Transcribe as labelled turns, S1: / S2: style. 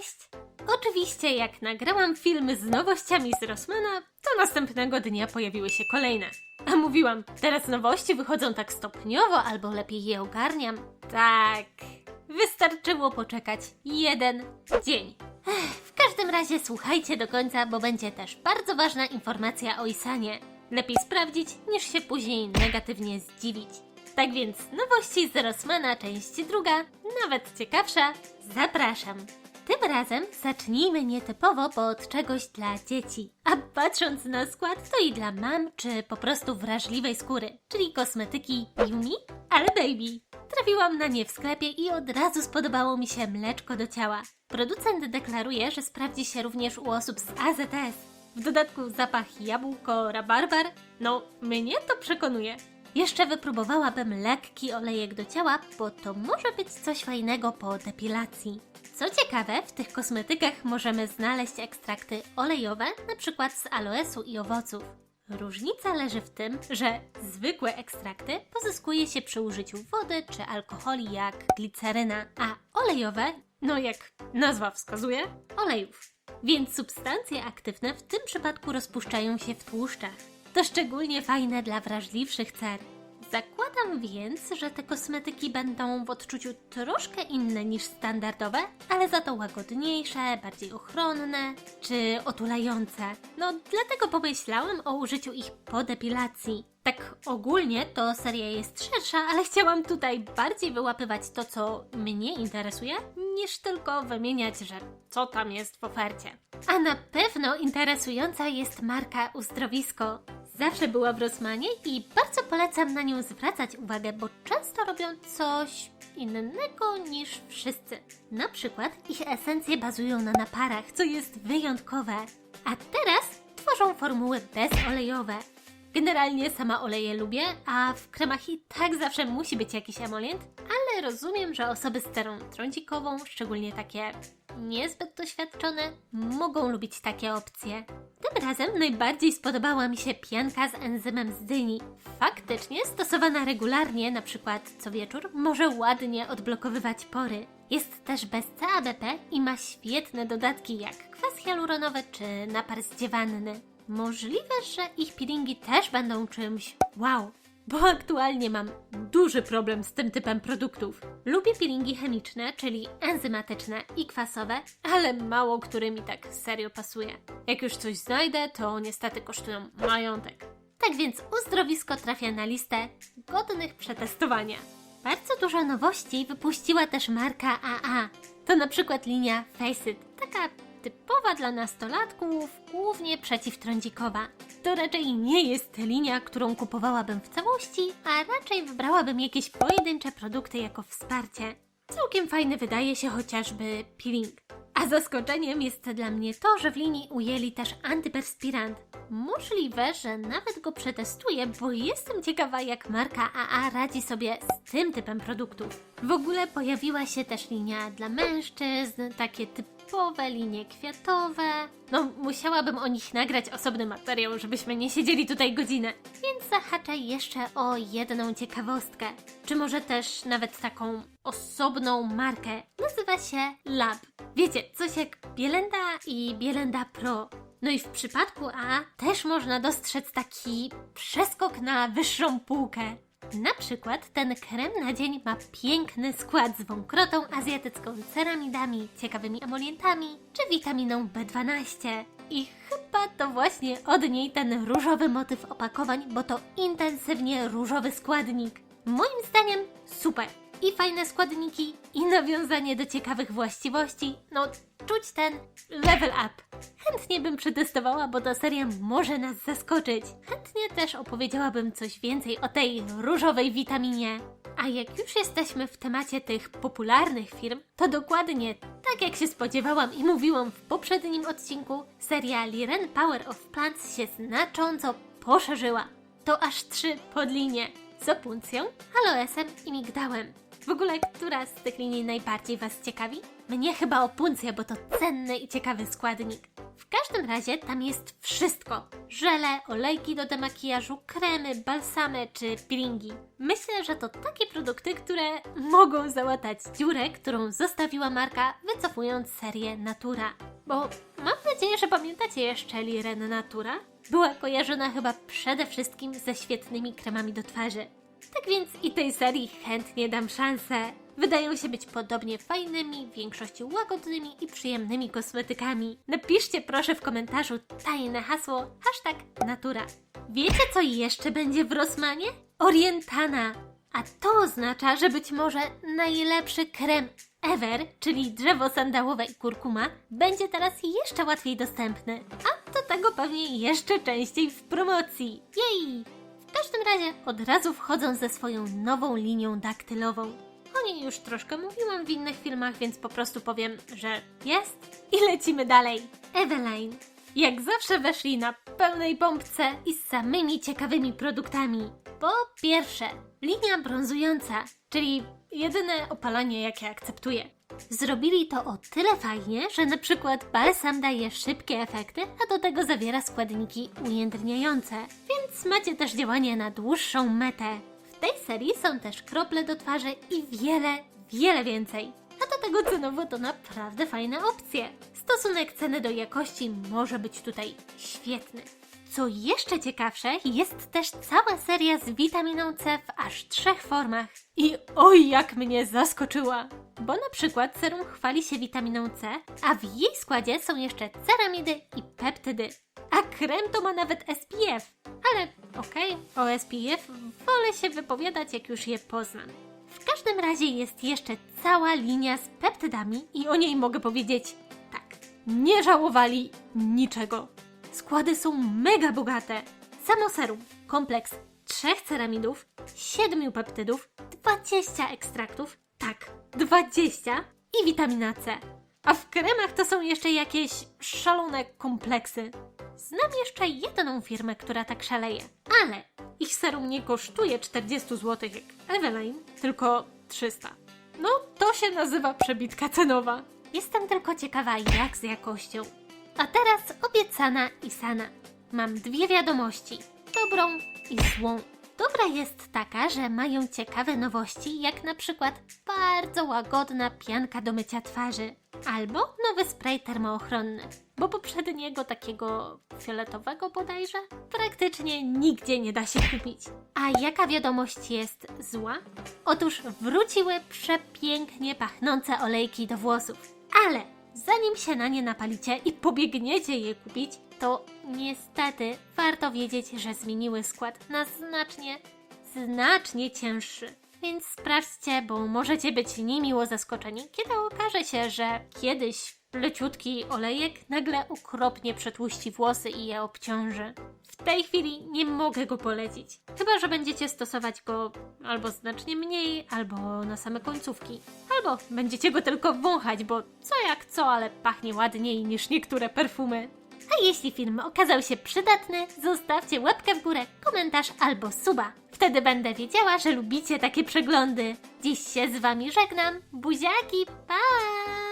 S1: Cześć! Oczywiście, jak nagrałam filmy z nowościami z Rossmana, to następnego dnia pojawiły się kolejne. A mówiłam, teraz nowości wychodzą tak stopniowo, albo lepiej je ogarniam. Tak, wystarczyło poczekać jeden dzień. Ech, w każdym razie słuchajcie do końca, bo będzie też bardzo ważna informacja o Isanie. Lepiej sprawdzić, niż się później negatywnie zdziwić. Tak więc nowości z Rossmana, część druga, nawet ciekawsza, zapraszam. Tym razem zacznijmy nietypowo, bo od czegoś dla dzieci. A patrząc na skład, to i dla mam, czy po prostu wrażliwej skóry, czyli kosmetyki Yumi, ale baby. Trafiłam na nie w sklepie i od razu spodobało mi się mleczko do ciała. Producent deklaruje, że sprawdzi się również u osób z AZS. W dodatku zapach jabłko, rabarbar. No, mnie to przekonuje. Jeszcze wypróbowałabym lekki olejek do ciała, bo to może być coś fajnego po depilacji. Co ciekawe, w tych kosmetykach możemy znaleźć ekstrakty olejowe, przykład z aloesu i owoców. Różnica leży w tym, że zwykłe ekstrakty pozyskuje się przy użyciu wody czy alkoholi jak gliceryna, a olejowe, no jak nazwa wskazuje, olejów. Więc substancje aktywne w tym przypadku rozpuszczają się w tłuszczach. To szczególnie fajne dla wrażliwszych cer. Zakładam więc, że te kosmetyki będą w odczuciu troszkę inne niż standardowe, ale za to łagodniejsze, bardziej ochronne czy otulające. No, dlatego pomyślałam o użyciu ich po depilacji. Tak ogólnie to seria jest szersza, ale chciałam tutaj bardziej wyłapywać to, co mnie interesuje, niż tylko wymieniać, że co tam jest w ofercie. A na pewno interesująca jest marka Uzdrowisko. Zawsze była w Rossmanie i bardzo polecam na nią zwracać uwagę, bo często robią coś innego niż wszyscy. Na przykład ich esencje bazują na naparach, co jest wyjątkowe. A teraz tworzą formuły bezolejowe. Generalnie sama oleje lubię, a w kremach i tak zawsze musi być jakiś emolient, ale rozumiem, że osoby z cerą trądzikową, szczególnie takie niezbyt doświadczone, mogą lubić takie opcje. Tym razem najbardziej spodobała mi się pianka z enzymem z dyni. Faktycznie stosowana regularnie, na przykład co wieczór, może ładnie odblokowywać pory. Jest też bez CABP i ma świetne dodatki jak kwas hialuronowy czy napar z. Możliwe, że ich peelingi też będą czymś wow, bo aktualnie mam duży problem z tym typem produktów. Lubię peelingi chemiczne, czyli enzymatyczne i kwasowe, ale mało który mi tak serio pasuje. Jak już coś znajdę, to niestety kosztują majątek. Tak więc uzdrowisko trafia na listę godnych przetestowania. Bardzo dużo nowości wypuściła też marka AA. To na przykład linia Face It, taka typowa dla nastolatków, głównie przeciwtrądzikowa. To raczej nie jest linia, którą kupowałabym w całości, a raczej wybrałabym jakieś pojedyncze produkty jako wsparcie. Całkiem fajny wydaje się chociażby peeling. A zaskoczeniem jest dla mnie to, że w linii ujęli też antyperspirant. Możliwe, że nawet go przetestuję, bo jestem ciekawa, jak marka AA radzi sobie z tym typem produktów. W ogóle pojawiła się też linia dla mężczyzn, takie typowe linie kwiatowe. No, musiałabym o nich nagrać osobny materiał, żebyśmy nie siedzieli tutaj godzinę. Więc zahaczę jeszcze o jedną ciekawostkę. Czy może też nawet taką osobną markę. Nazywa się Lab. Wiecie, coś jak Bielenda i Bielenda Pro. No i w przypadku A też można dostrzec taki przeskok na wyższą półkę. Na przykład ten krem na dzień ma piękny skład z wąkrotą azjatycką, ceramidami, ciekawymi emolientami czy witaminą B12. I chyba to właśnie od niej ten różowy motyw opakowań, bo to intensywnie różowy składnik. Moim zdaniem super. I fajne składniki, i nawiązanie do ciekawych właściwości. No, czuć ten level up. Chętnie bym przetestowała, bo ta seria może nas zaskoczyć. Chętnie też opowiedziałabym coś więcej o tej różowej witaminie. A jak już jesteśmy w temacie tych popularnych firm, to dokładnie tak jak się spodziewałam i mówiłam w poprzednim odcinku, seria Liren Power of Plants się znacząco poszerzyła. To aż trzy podlinie z opuncją, aloesem i migdałem. W ogóle, która z tych linii najbardziej Was ciekawi? Mnie chyba opuncja, bo to cenny i ciekawy składnik. W każdym razie tam jest wszystko. Żele, olejki do demakijażu, kremy, balsamy czy peelingi. Myślę, że to takie produkty, które mogą załatać dziurę, którą zostawiła marka wycofując serię Natura. Bo mam nadzieję, że pamiętacie jeszcze Liren Natura? Była kojarzona chyba przede wszystkim ze świetnymi kremami do twarzy. Tak więc i tej serii chętnie dam szansę. Wydają się być podobnie fajnymi, w większości łagodnymi i przyjemnymi kosmetykami. Napiszcie proszę w komentarzu tajne hasło hashtag natura. Wiecie co jeszcze będzie w Rosmanie? Orientana. A to oznacza, że być może najlepszy krem ever, czyli drzewo sandałowe i kurkuma, będzie teraz jeszcze łatwiej dostępny. A do tego pewnie jeszcze częściej w promocji. Jej! Każdym razie od razu wchodzą ze swoją nową linią daktylową. O niej już troszkę mówiłam w innych filmach, więc po prostu powiem, że jest i lecimy dalej. Eveline. Jak zawsze weszli na pełnej pompce i z samymi ciekawymi produktami. Po pierwsze, linia brązująca, czyli jedyne opalanie, jakie akceptuję. Zrobili to o tyle fajnie, że na przykład balsam daje szybkie efekty, a do tego zawiera składniki ujędrniające, więc macie też działanie na dłuższą metę. W tej serii są też krople do twarzy i wiele, wiele więcej. A do tego cenowo to naprawdę fajne opcje. Stosunek ceny do jakości może być tutaj świetny. Co jeszcze ciekawsze, jest też cała seria z witaminą C w aż trzech formach. I oj, jak mnie zaskoczyła! Bo na przykład serum chwali się witaminą C, a w jej składzie są jeszcze ceramidy i peptydy. A krem to ma nawet SPF. Ale okej, o SPF wolę się wypowiadać, jak już je poznam. W każdym razie jest jeszcze cała linia z peptydami i o niej mogę powiedzieć tak. Nie żałowali niczego. Składy są mega bogate. Samo serum, kompleks trzech ceramidów, siedmiu peptydów, 20 ekstraktów, tak, 20 i witamina C. A w kremach to są jeszcze jakieś szalone kompleksy. Znam jeszcze jedną firmę, która tak szaleje, ale ich serum nie kosztuje 40 zł jak Eveline, tylko 300. No, to się nazywa przebitka cenowa. Jestem tylko ciekawa, jak z jakością. A teraz obiecana i sana. Mam dwie wiadomości: dobrą i złą. Dobra jest taka, że mają ciekawe nowości, jak na przykład bardzo łagodna pianka do mycia twarzy, albo nowy spray termoochronny, bo poprzedniego takiego fioletowego bodajże praktycznie nigdzie nie da się kupić. A jaka wiadomość jest zła? Otóż wróciły przepięknie pachnące olejki do włosów, ale zanim się na nie napalicie i pobiegniecie je kupić, to niestety warto wiedzieć, że zmieniły skład na znacznie, znacznie cięższy. Więc sprawdźcie, bo możecie być niemiło zaskoczeni, kiedy okaże się, że kiedyś leciutki olejek nagle okropnie przetłuści włosy i je obciąży. W tej chwili nie mogę go polecić. Chyba, że będziecie stosować go albo znacznie mniej, albo na same końcówki. Albo będziecie go tylko wąchać, bo co jak co, ale pachnie ładniej niż niektóre perfumy. A jeśli film okazał się przydatny, zostawcie łapkę w górę, komentarz albo suba. Wtedy będę wiedziała, że lubicie takie przeglądy. Dziś się z wami żegnam. Buziaki, pa!